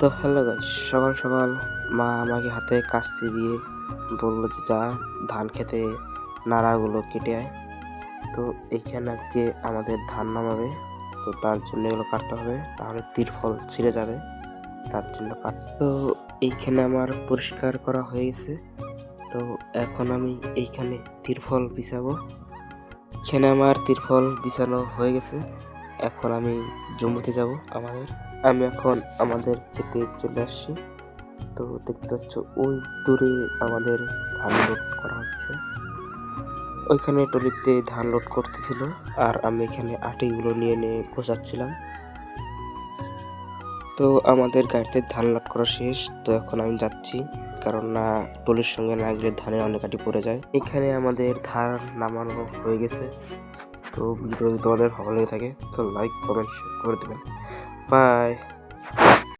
তো hello guys সকাল সকাল মা আমাকে হাতে কাস্তি দিয়ে বলল যে যা, ধান খেতে নাড়াগুলো কেটে আয়। তো এইখানে আজকে আমাদের ধান নামাবে, তো তার জন্য এগুলো কাটতে হবে, তাহলে তিরফল ছিঁড়ে যাবে, তার জন্য কাট তো এইখানে আমার পরিষ্কার করা হয়ে গেছে। তো এখন আমি এইখানে তিরফল বিছাবো এখানে আমার তিরফল বিছানো হয়ে গেছে। এখন আমি জম্মুতে যাব, আমাদের। আমি এখন আমাদের খেতে চলে আসছি। তো দেখতে পাচ্ছ, ওই দূরে আমাদের ধান লোড করা হচ্ছে। ওইখানে টলিতে ধান লোড করতেছিল, আর আমি এখানে আটিগুলো নিয়ে নিয়ে গোছাচ্ছিলাম। তো আমাদের গাড়িতে ধান লোড করা শেষ। তো এখন আমি যাচ্ছি কারণ না টলির সঙ্গে না গেলে ধানের অনেক আটি পড়ে যায়। এখানে আমাদের ধান নামানো হয়ে গেছে। তো ভিডিও যদি তোমাদের ভালো লেগে থাকে তো লাইক কমেন্ট শেয়ার করে দেবেন। বাই